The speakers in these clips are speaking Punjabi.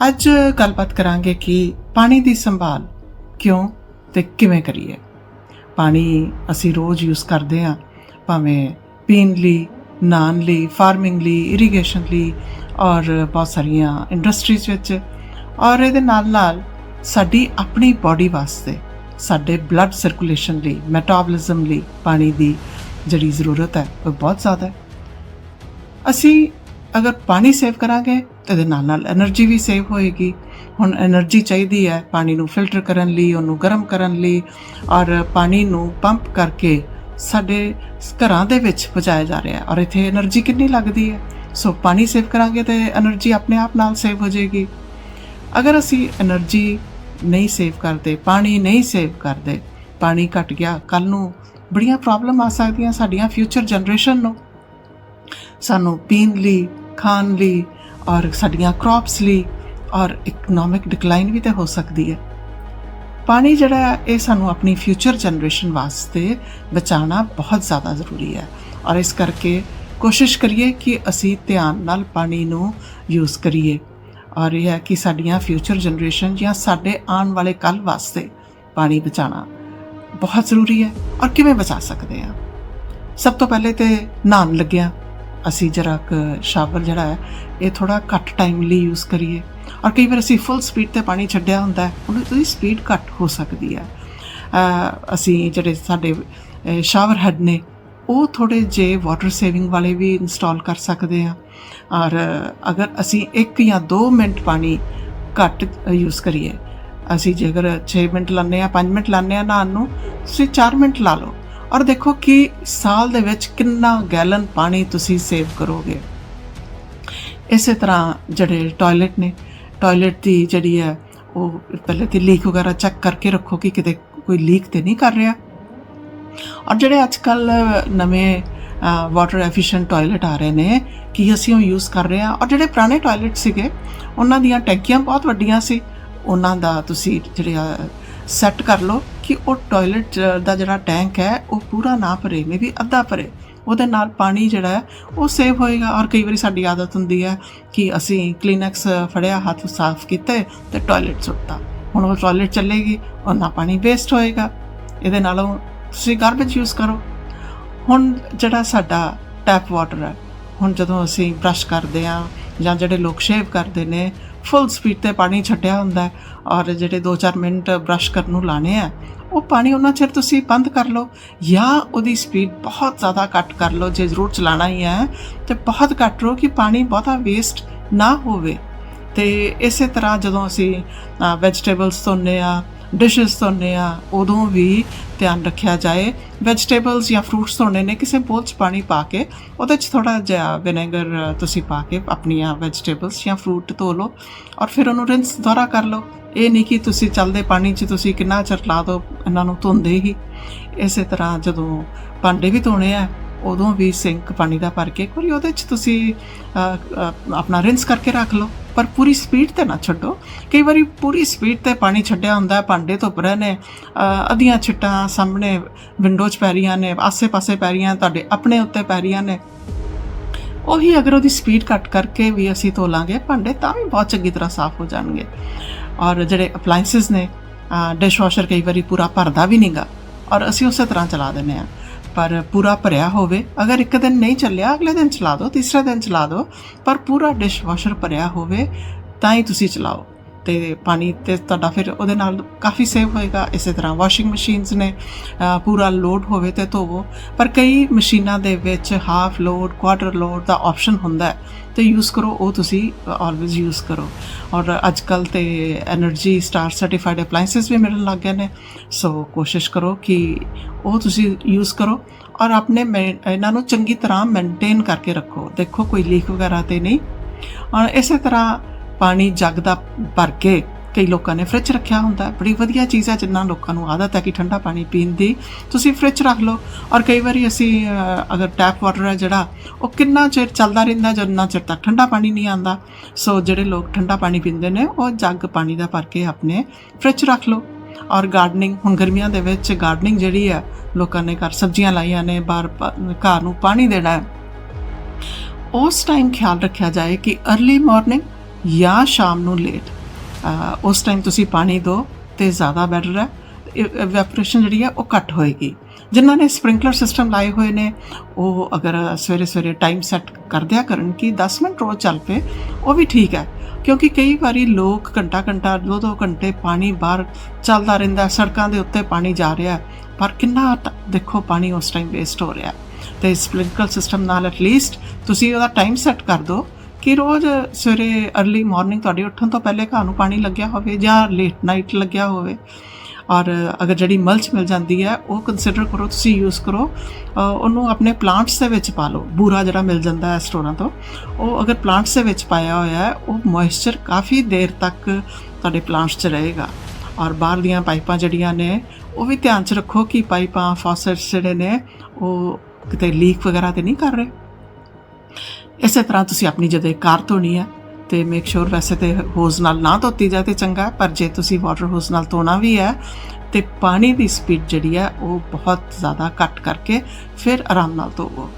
ਅੱਜ ਗੱਲਬਾਤ ਕਰਾਂਗੇ ਕਿ ਪਾਣੀ ਦੀ ਸੰਭਾਲ ਕਿਉਂ ਤੇ ਕਿਵੇਂ ਕਰੀਏ। ਪਾਣੀ ਅਸੀਂ ਰੋਜ਼ ਯੂਜ਼ ਕਰਦੇ ਹਾਂ, ਭਾਵੇਂ ਪੀਣ ਲਈ ਨਾਨ ਲਈ ਫਾਰਮਿੰਗ ਲਈ ਇਰੀਗੇਸ਼ਨ ਲਈ ਔਰ ਬਹੁਤ ਸਾਰੀਆਂ ਇੰਡਸਟਰੀਜ਼ ਵਿੱਚ। ਔਰ ਇਹਦੇ ਨਾਲ ਨਾਲ ਸਾਡੀ ਆਪਣੀ ਬਾਡੀ ਵਾਸਤੇ, ਸਾਡੇ ਬਲੱਡ ਸਰਕੂਲੇਸ਼ਨ ਲਈ ਮੈਟਾਬੋਲਿਜ਼ਮ ਲਈ ਪਾਣੀ ਦੀ ਜਿਹੜੀ ਜ਼ਰੂਰਤ ਹੈ, ਉਹ ਬਹੁਤ ਜ਼ਿਆਦਾ ਹੈ। ਅਸੀਂ ਅਗਰ ਪਾਣੀ ਸੇਵ ਕਰਾਂਗੇ ਇਹਦੇ ਨਾਲ ਨਾਲ એનર્ਜੀ ਵੀ ਸੇਵ ਹੋਏਗੀ। ਹੁਣ એનર્ਜੀ ਚਾਹੀਦੀ ਹੈ ਪਾਣੀ ਨੂੰ ਫਿਲਟਰ ਕਰਨ ਲਈ, ਉਹਨੂੰ ਗਰਮ ਕਰਨ ਲਈ ਔਰ ਪਾਣੀ ਨੂੰ ਪੰਪ ਕਰਕੇ ਸਾਡੇ ਘਰਾਂ ਦੇ ਵਿੱਚ ਪਹੁੰਚਾਇਆ ਜਾ ਰਿਹਾ ਹੈ ਔਰ ਇਥੇ એનર્ਜੀ ਕਿੰਨੀ ਲੱਗਦੀ ਹੈ। ਸੋ ਪਾਣੀ ਸੇਵ ਕਰਾਂਗੇ ਤੇ એનર્ਜੀ ਆਪਣੇ ਆਪ ਨਾਲ ਸੇਵ ਹੋ ਜਾਏਗੀ। ਅਗਰ ਅਸੀਂ એનર્ਜੀ ਨਹੀਂ ਸੇਵ ਕਰਦੇ, ਪਾਣੀ ਨਹੀਂ ਸੇਵ ਕਰਦੇ, ਪਾਣੀ ਘਟ ਗਿਆ ਕੱਲ ਨੂੰ ਬੜੀਆਂ ਪ੍ਰੋਬਲਮ ਆ ਸਕਦੀਆਂ ਸਾਡੀਆਂ ਫਿਊਚਰ ਜਨਰੇਸ਼ਨ ਨੂੰ। ਸਾਨੂੰ ਪੀਣ ਲਈ, ਖਾਣ ਲਈ ਔਰ ਸਾਡੀਆਂ ਕ੍ਰੌਪਸ ਲਈ ਔਰ ਇਕਨੋਮਿਕ ਡਿਕਲਾਈਨ ਵੀ ਤੇ ਹੋ ਸਕਦੀ ਹੈ। ਪਾਣੀ ਜਿਹੜਾ ਹੈ, ਇਹ ਸਾਨੂੰ ਆਪਣੀ ਫਿਊਚਰ ਜਨਰੇਸ਼ਨ ਵਾਸਤੇ ਬਚਾਉਣਾ ਬਹੁਤ ਜ਼ਿਆਦਾ ਜ਼ਰੂਰੀ ਹੈ। ਔਰ ਇਸ ਕਰਕੇ ਕੋਸ਼ਿਸ਼ ਕਰੀਏ ਕਿ ਅਸੀਂ ਧਿਆਨ ਨਾਲ ਪਾਣੀ ਨੂੰ ਯੂਜ਼ ਕਰੀਏ। ਔਰ ਇਹ ਹੈ ਕਿ ਸਾਡੀਆਂ ਫਿਊਚਰ ਜਨਰੇਸ਼ਨ ਜਾਂ ਸਾਡੇ ਆਉਣ ਵਾਲੇ ਕੱਲ ਵਾਸਤੇ ਪਾਣੀ ਬਚਾਉਣਾ ਬਹੁਤ ਜ਼ਰੂਰੀ ਹੈ। ਔਰ ਕਿਵੇਂ ਬਚਾ ਸਕਦੇ ਹਾਂ? ਸਭ ਤੋਂ ਪਹਿਲੇ ਤੇ ਨਹਾਉਣ ਲੱਗਿਆ। ਅਸੀਂ ਜਰਾ ਕੁ ਸ਼ਾਵਰ ਜਿਹੜਾ ਹੈ, ਇਹ ਥੋੜਾ ਘੱਟ ਟਾਈਮ ਲਈ ਯੂਜ਼ ਕਰੀਏ। ਔਰ ਕਈ ਵਾਰ ਅਸੀਂ ਫੁੱਲ ਸਪੀਡ ਤੇ ਪਾਣੀ ਛੱਡਿਆ ਹੁੰਦਾ ਹੈ ਉਹਦੀ ਸਪੀਡ ਘੱਟ ਹੋ ਸਕਦੀ ਹੈ। ਅਸੀਂ ਜਿਹੜੇ ਸਾਡੇ ਸ਼ਾਵਰ ਹੈਡ ਨੇ, ਉਹ ਥੋੜੇ ਜੇ ਵਾਟਰ ਸੇਵਿੰਗ ਵਾਲੇ ਵੀ ਇੰਸਟਾਲ ਕਰ ਸਕਦੇ ਆ ਔਰ ਅਗਰ ਅਸੀਂ 1 ਜਾਂ 2 ਮਿੰਟ ਪਾਣੀ ਘੱਟ ਯੂਜ਼ ਕਰੀਏ, ਅਸੀਂ ਜੇਕਰ 6 ਮਿੰਟ ਲਾਉਂਦੇ ਆ 5 ਮਿੰਟ ਲਾਉਂਦੇ ਆ ਨਹਾਉਣ ਨੂੰ, ਤੁਸੀਂ 4 ਮਿੰਟ ਲਾ ਲਓ। ਔਰ ਦੇਖੋ ਕਿ ਸਾਲ ਦੇ ਵਿੱਚ ਕਿੰਨਾ ਗੈਲਨ ਪਾਣੀ ਤੁਸੀਂ ਸੇਵ ਕਰੋਗੇ। ਇਸੇ ਤਰ੍ਹਾਂ ਜਿਹੜੇ ਟਾਇਲਟ ਨੇ, ਟਾਇਲਟ ਦੀ ਜਿਹੜੀ ਹੈ, ਉਹ ਪਹਿਲੇ ਤੇ ਲੀਕ ਵਗੈਰਾ ਚੈੱਕ ਕਰਕੇ ਰੱਖੋ ਕਿ ਕਿਤੇ ਕੋਈ ਲੀਕ ਤੇ ਨਹੀਂ ਕਰ ਰਿਹਾ। ਔਰ ਜਿਹੜੇ ਅੱਜ ਕੱਲ ਨਵੇਂ ਵਾਟਰ ਐਫੀਸ਼ੀਐਂਟ ਟਾਇਲਟ ਆ ਰਹੇ ਨੇ, ਕਿ ਅਸੀਂ ਉਹ ਯੂਜ਼ ਕਰ ਰਹੇ ਹਾਂ? ਔਰ ਜਿਹੜੇ ਪੁਰਾਣੇ ਟਾਇਲਟ ਸੀਗੇ, ਉਹਨਾਂ ਦੀਆਂ ਟੈਂਕੀਆਂ ਬਹੁਤ ਵੱਡੀਆਂ ਸੀ। ਉਹਨਾਂ ਦਾ ਤੁਸੀਂ ਜਿਹੜੇ ਸੈੱਟ ਕਰ ਲਓ ਕਿ ਉਹ ਟਾਇਲਟ ਦਾ ਜਿਹੜਾ ਟੈਂਕ ਹੈ, ਉਹ ਪੂਰਾ ਨਾ ਭਰੇ ਮੇ ਵੀ ਅੱਧਾ ਭਰੇ। ਉਹਦੇ ਨਾਲ ਪਾਣੀ ਜਿਹੜਾ ਹੈ, ਉਹ ਸੇਵ ਹੋਏਗਾ। ਔਰ ਕਈ ਵਾਰੀ ਸਾਡੀ ਆਦਤ ਹੁੰਦੀ ਹੈ ਕਿ ਅਸੀਂ ਕਲੀਨੈਕਸ ਫੜਿਆ, ਹੱਥ ਸਾਫ਼ ਕੀਤੇ ਤੇ ਟਾਇਲਟ ਸੁੱਟਤਾ। ਹੁਣ ਉਹ ਟਾਇਲਟ ਚੱਲੇਗੀ ਉਹਨਾਂ ਪਾਣੀ ਵੇਸਟ ਹੋਏਗਾ। ਇਹਦੇ ਨਾਲੋਂ ਤੁਸੀਂ ਗਾਰਬੇਜ ਯੂਜ਼ ਕਰੋ। ਹੁਣ ਜਿਹੜਾ ਸਾਡਾ ਟੈਪ ਵਾਟਰ ਹੈ, ਹੁਣ ਜਦੋਂ ਅਸੀਂ ਬ੍ਰਸ਼ ਕਰਦੇ ਆ ਜਾਂ ਜਿਹੜੇ ਲੋਕ ਸ਼ੇਵ ਕਰਦੇ ਨੇ ਫੁੱਲ ਸਪੀਡ ਤੇ ਪਾਣੀ ਛੱਡਿਆ ਹੁੰਦਾ ਔਰ ਜਿਹੜੇ 2-4 ਮਿੰਟ ਬ੍ਰਸ਼ ਕਰਨ ਨੂੰ ਲਾਣੇ ਆ, ਉਹ ਪਾਣੀ ਉਹਨਾਂ ਚਿਰ ਤੁਸੀਂ ਬੰਦ ਕਰ ਲਓ ਜਾਂ ਉਹਦੀ ਸਪੀਡ ਬਹੁਤ ਜ਼ਿਆਦਾ ਘੱਟ ਕਰ ਲਓ, ਜੇ ਜ਼ਰੂਰ ਚਲਾਣਾ ਹੀ ਹੈ ਤੇ ਬਹੁਤ ਘੱਟ ਰੋ ਕਿ ਪਾਣੀ ਬਹੁਤਾ ਵੇਸਟ ਨਾ ਹੋਵੇ। ਤੇ ਇਸੇ ਤਰ੍ਹਾਂ ਜਦੋਂ ਅਸੀਂ ਵੈਜੀਟੇਬਲਸ ਧੋਨੇ ਆ ਡਿਸ਼ਸ ਧੋਨੇ ਆ, ਉਦੋਂ ਵੀ ਧਿਆਨ ਰੱਖਿਆ ਜਾਏ। ਵੈਜੀਟੇਬਲਸ ਜਾਂ ਫਰੂਟਸ ਧੋਣੇ ਨੇ, ਕਿਸੇ ਬੋਲ 'ਚ ਪਾਣੀ ਪਾ ਕੇ, ਉਹਦੇ 'ਚ ਥੋੜਾ ਜਿਹਾ ਵਿਨੇਗਰ ਤੁਸੀਂ ਪਾ ਕੇ ਆਪਣੀਆਂ ਵੈਜੀਟੇਬਲਸ ਜਾਂ ਫਰੂਟ ਧੋ ਲਓ ਔਰ ਫਿਰ ਉਹਨੂੰ ਰਿੰਸ ਦੁਆਰਾ ਕਰ ਲਓ। ਇਹ ਨਹੀਂ ਕਿ ਤੁਸੀਂ ਚੱਲਦੇ ਪਾਣੀ 'ਚ ਤੁਸੀਂ ਕਿੰਨਾ ਚਿਰ ਲਾ ਦਿਓ ਇਹਨਾਂ ਨੂੰ ਧੋਂਦੇ ਹੀ। ਇਸੇ ਤਰ੍ਹਾਂ ਜਦੋਂ ਭਾਂਡੇ ਵੀ ਧੋਣੇ ਆ, ਉਦੋਂ ਵੀ ਸਿੰਕ ਪਾਣੀ ਦਾ ਭਰ ਕੇ ਕੋਈ ਉਹਦੇ 'ਚ ਤੁਸੀਂ ਆਪਣਾ ਰਿੰਸ ਕਰਕੇ ਰੱਖ ਲਓ। ਪਰ ਪੂਰੀ ਸਪੀਡ ਤੇ ਨਾ ਛੱਡੋ। ਕਈ ਵਾਰੀ ਪੂਰੀ ਸਪੀਡ ਤੇ ਪਾਣੀ ਛੱਡਿਆ ਹੁੰਦਾ ਭਾਂਡੇ ਧੁੱਪ ਰਹੇ ਨੇ ਅਧੀਆਂ ਛਿੱਟਾਂ ਸਾਹਮਣੇ ਵਿੰਡੋ 'ਚ ਪੈ ਰਹੀਆਂ ਨੇ, ਆਸੇ-ਪਾਸੇ ਪੈ ਰਹੀਆਂ, ਤੁਹਾਡੇ ਆਪਣੇ ਉੱਤੇ ਪੈ ਰਹੀਆਂ ਨੇ। ਉਹੀ ਅਗਰ ਉਹਦੀ ਸਪੀਡ ਘੱਟ ਕਰਕੇ ਵੀ ਅਸੀਂ ਧੋ ਲਾਂਗੇ ਭਾਂਡੇ ਤਾਂ ਵੀ ਬਹੁਤ ਚੰਗੀ ਤਰ੍ਹਾਂ ਸਾਫ਼ ਹੋ ਜਾਣਗੇ। ਔਰ ਜਿਹੜੇ ਅਪਲਾਈਐਂਸਸ ਨੇ ਡਿਸ਼ਵਾਸ਼ਰ ਕਈ ਵਾਰੀ ਪੂਰਾ ਭਰਦਾ ਵੀ ਨਹੀਂਗਾ ਔਰ ਅਸੀਂ ਉਸੇ ਤਰ੍ਹਾਂ ਚਲਾ ਦਿੰਨੇ ਆ ਪਰ ਪੂਰਾ ਭਰਿਆ ਹੋਵੇ। ਅਗਰ ਇੱਕ ਦਿਨ ਨਹੀਂ ਚੱਲਿਆ, ਅਗਲੇ ਦਿਨ ਚਲਾ ਦਿਓ, ਤੀਸਰੇ ਦਿਨ ਚਲਾ ਦਿਓ, ਪਰ ਪੂਰਾ ਡਿਸ਼ਵਾਸ਼ਰ ਭਰਿਆ ਹੋਵੇ, ਤਾਂ ਹੀ ਤੁਸੀਂ ਚਲਾਓ। ਤੇ ਪਾਣੀ ਤੇ ਤੁਹਾਡਾ ਫਿਰ ਉਹਦੇ ਨਾਲ ਕਾਫੀ ਸੇਵ ਹੋਏਗਾ, ਇਸੇ ਤਰ੍ਹਾਂ ਵਾਸ਼ਿੰਗ ਮਸ਼ੀਨਸ ਨੇ ਪੂਰਾ ਲੋਡ ਹੋਵੇ ਤੇ ਧੋਵੋ। ਪਰ ਕਈ ਮਸ਼ੀਨਾਂ ਦੇ ਵਿੱਚ ਹਾਫ ਲੋਡ ਕੁਆਟਰ ਲੋਡ ਦਾ ਆਪਸ਼ਨ ਹੁੰਦਾ ਹੈ। ਤੇ ਯੂਜ਼ ਕਰੋ, ਉਹ ਤੁਸੀਂ ਆਲਵੇਜ਼ ਯੂਜ਼ ਕਰੋ। ਔਰ ਅੱਜ ਕੱਲ ਤੇ એનર્ਜੀ ਸਟਾਰ ਸਰਟੀਫਾਈਡ ਅਪਲਾਈਐਂਸਸ ਵੀ ਮਿਲਣ ਲੱਗ ਗਏ ਨੇ। ਸੋ ਕੋਸ਼ਿਸ਼ ਕਰੋ ਕਿ ਉਹ ਤੁਸੀਂ ਯੂਜ਼ ਕਰੋ। ਔਰ ਆਪਣੇ ਇਹਨਾਂ ਨੂੰ ਚੰਗੀ ਤਰ੍ਹਾਂ ਮੇਨਟੇਨ ਕਰਕੇ ਰੱਖੋ। ਦੇਖੋ, ਕੋਈ ਲੀਕ ਵਗੈਰਾ ਤੇ ਨਹੀਂ। ਔਰ ਇਸੇ ਤਰ੍ਹਾਂ ਪਾਣੀ ਜੱਗ ਦਾ ਭਰ ਕੇ ਕਈ ਲੋਕਾਂ ਨੇ ਫ੍ਰਿਜ ਰੱਖਿਆ ਹੁੰਦਾ ਬੜੀ ਵਧੀਆ ਚੀਜ਼ ਹੈ, ਜਿੰਨਾ ਲੋਕਾਂ ਨੂੰ ਆਦਤ ਹੈ ਕਿ ਠੰਡਾ ਪਾਣੀ ਪੀਣ ਦੀ। ਤੁਸੀਂ ਫ੍ਰਿਜ ਰੱਖ ਲਓ। ਔਰ ਕਈ ਵਾਰੀ ਅਸੀਂ ਅਗਰ ਟੈਪ ਵਾਟਰ ਹੈ ਜਿਹੜਾ, ਉਹ ਕਿੰਨਾ ਚਿਰ ਚੱਲਦਾ ਰਹਿੰਦਾ ਜਦੋਂ ਚਿਰ ਤੱਕ ਠੰਡਾ ਪਾਣੀ ਨਹੀਂ ਆਉਂਦਾ। ਸੋ ਜਿਹੜੇ ਲੋਕ ਠੰਡਾ ਪਾਣੀ ਪੀਂਦੇ ਨੇ, ਉਹ ਜੱਗ ਪਾਣੀ ਦਾ ਭਰ ਕੇ ਆਪਣੇ ਫ੍ਰਿਜ ਰੱਖ ਲਓ। ਔਰ ਗਾਰਡਨਿੰਗ ਹੁਣ ਗਰਮੀਆਂ ਦੇ ਵਿੱਚ ਗਾਰਡਨਿੰਗ ਜਿਹੜੀ ਹੈ, ਲੋਕਾਂ ਨੇ ਘਰ ਸਬਜ਼ੀਆਂ ਲਾਈਆਂ ਨੇ, ਬਾਹਰ ਘਰ ਨੂੰ ਪਾਣੀ ਦੇਣਾ ਹੈ। ਉਸ ਟਾਈਮ ਖਿਆਲ ਰੱਖਿਆ ਜਾਏ ਕਿ अर्ਲੀ ਮਾਰਨਿੰਗ ਜਾਂ ਸ਼ਾਮ ਨੂੰ ਲੇਟ ਉਸ ਟਾਈਮ ਤੁਸੀਂ ਪਾਣੀ ਦਿਓ ਤੇ ਜ਼ਿਆਦਾ ਬੈਟਰ ਹੈ। ਇਵੈਪੋਰੇਸ਼ਨ ਜਿਹੜੀ ਹੈ ਉਹ ਘੱਟ ਹੋਏਗੀ। ਜਿਨ੍ਹਾਂ ਨੇ ਸਪ੍ਰਿੰਕਲਰ ਸਿਸਟਮ ਲਾਏ ਹੋਏ ਨੇ, ਉਹ ਅਗਰ ਸਵੇਰੇ ਸਵੇਰੇ ਟਾਈਮ ਸੈੱਟ ਕਰ ਦਿਆ ਕਰਨ ਕਿ 10 ਮਿੰਟ ਰੋਜ਼ ਚੱਲ ਪਏ, ਉਹ ਵੀ ਠੀਕ ਹੈ। ਕਿਉਂਕਿ ਕਈ ਵਾਰੀ ਲੋਕ ਘੰਟਾ ਘੰਟਾ, ਦੋ ਦੋ ਘੰਟੇ ਪਾਣੀ ਬਾਹਰ ਚੱਲਦਾ ਰਹਿੰਦਾ ਸੜਕਾਂ ਦੇ ਉੱਤੇ ਪਾਣੀ ਜਾ ਰਿਹਾ ਪਰ ਕਿੰਨਾ ਟ- ਦੇਖੋ ਪਾਣੀ ਉਸ ਟਾਈਮ ਵੇਸਟ ਹੋ ਰਿਹਾ ਹੈ। ਤੇ ਸਪ੍ਰਿੰਕਲ ਸਿਸਟਮ ਨਾਲ ਐਟਲੀਸਟ ਤੁਸੀਂ ਉਹਦਾ ਟਾਈਮ ਸੈੱਟ ਕਰ ਦਿਓ ਕਿ ਰੋਜ਼ ਸਵੇਰੇ ਅਰਲੀ ਮਾਰਨਿੰਗ ਤੁਹਾਡੇ ਉੱਠਣ ਤੋਂ ਪਹਿਲੇ ਘਰ ਨੂੰ ਪਾਣੀ ਲੱਗਿਆ ਹੋਵੇ ਜਾਂ ਲੇਟ ਨਾਈਟ ਲੱਗਿਆ ਹੋਵੇ। ਔਰ ਅਗਰ ਜਿਹੜੀ ਮਲਚ ਮਿਲ ਜਾਂਦੀ ਹੈ, ਉਹ ਕੰਸੀਡਰ ਕਰੋ, ਤੁਸੀਂ ਯੂਜ਼ ਕਰੋ। ਉਹਨੂੰ ਆਪਣੇ ਪਲਾਂਟਸ ਦੇ ਵਿੱਚ ਪਾ ਲਓ। ਬੂਰਾ ਜਿਹੜਾ ਮਿਲ ਜਾਂਦਾ ਹੈ ਸਟੋਰਾਂ ਤੋਂ, ਉਹ ਅਗਰ ਪਲਾਂਟਸ ਦੇ ਵਿੱਚ ਪਾਇਆ ਹੋਇਆ ਹੈ, ਉਹ ਮੋਇਸਚਰ ਕਾਫੀ ਦੇਰ ਤੱਕ ਤੁਹਾਡੇ ਪਲਾਂਟਸ 'ਚ ਰਹੇਗਾ। ਔਰ ਬਾਹਰ ਦੀਆਂ ਪਾਈਪਾਂ ਜਿਹੜੀਆਂ ਨੇ, ਉਹ ਵੀ ਧਿਆਨ 'ਚ ਰੱਖੋ ਕਿ ਪਾਈਪਾਂ ਫੌਸਟਸ ਜਿਹੜੇ ਨੇ, ਉਹ ਕਿਤੇ ਲੀਕ ਵਗੈਰਾ ਤੇ ਨਹੀਂ ਕਰ ਰਹੇ। ਇਸੇ ਤਰ੍ਹਾਂ ਤੁਸੀਂ ਆਪਣੀ ਜਦੋਂ ਕਾਰ ਧੋਣੀ ਹੈ ਤੇ ਮੇਕ ਸ਼ੋਰ ਵੈਸੇ ਤੇ ਹੋਜ਼ ਨਾਲ ਨਾ ਧੋਤੀ ਜਾਏ ਤੇ ਚੰਗਾ ਪਰ ਜੇ ਤੁਸੀਂ ਵਾਟਰ ਹੋਜ਼ ਨਾਲ ਧੋਣਾ ਵੀ ਹੈ ਤੇ ਪਾਣੀ ਦੀ ਸਪੀਡ ਜਿਹੜੀ ਹੈ ਉਹ ਬਹੁਤ ਜ਼ਿਆਦਾ ਘੱਟ ਕਰਕੇ ਫਿਰ ਆਰਾਮ ਨਾਲ ਧੋਵੋ।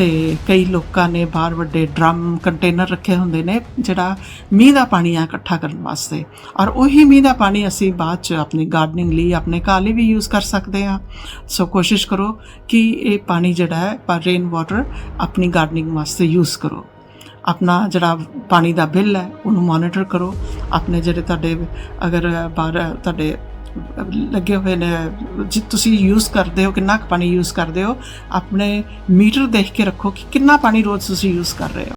ਤੇ ਕਈ ਲੋਕਾਂ ਨੇ ਬਾਹਰ ਵੱਡੇ ਡਰਮ ਕੰਟੇਨਰ ਰੱਖੇ ਹੁੰਦੇ ਨੇ, ਜਿਹੜਾ ਮੀਂਹ ਦਾ ਪਾਣੀ ਆ ਇਕੱਠਾ ਕਰਨ ਵਾਸਤੇ। ਔਰ ਉਹੀ ਮੀਂਹ ਦਾ ਪਾਣੀ ਅਸੀਂ ਬਾਅਦ ਚ ਆਪਣੀ ਗਾਰਡਨਿੰਗ ਲਈ, ਆਪਣੇ ਘਰ ਲਈ ਵੀ ਯੂਜ਼ ਕਰ ਸਕਦੇ ਹਾਂ। ਸੋ ਕੋਸ਼ਿਸ਼ ਕਰੋ ਕਿ ਇਹ ਪਾਣੀ ਜਿਹੜਾ ਹੈ ਪਰ ਰੇਨ ਵਾਟਰ ਆਪਣੀ ਗਾਰਡਨਿੰਗ ਵਾਸਤੇ ਯੂਜ਼ ਕਰੋ। ਆਪਣਾ ਜਿਹੜਾ ਪਾਣੀ ਦਾ ਬਿੱਲ ਹੈ, ਉਹਨੂੰ ਮੋਨੀਟਰ ਕਰੋ। ਆਪਣੇ ਜਿਹੜੇ ਤੁਹਾਡੇ ਅਗਰ ਬਾਹਰ, ਤੁਹਾਡੇ ਲੱਗੇ ਹੋਏ ਨੇ। ਜੇ, ਤੁਸੀਂ ਯੂਜ਼ ਕਰਦੇ ਹੋ, ਕਿੰਨਾ ਕੁ ਪਾਣੀ ਯੂਜ਼ ਕਰਦੇ ਹੋ? ਆਪਣੇ ਮੀਟਰ ਦੇਖ ਕੇ ਰੱਖੋ ਕਿ ਕਿੰਨਾ ਪਾਣੀ ਰੋਜ਼ ਤੁਸੀਂ ਯੂਜ਼ ਕਰ ਰਹੇ ਹੋ।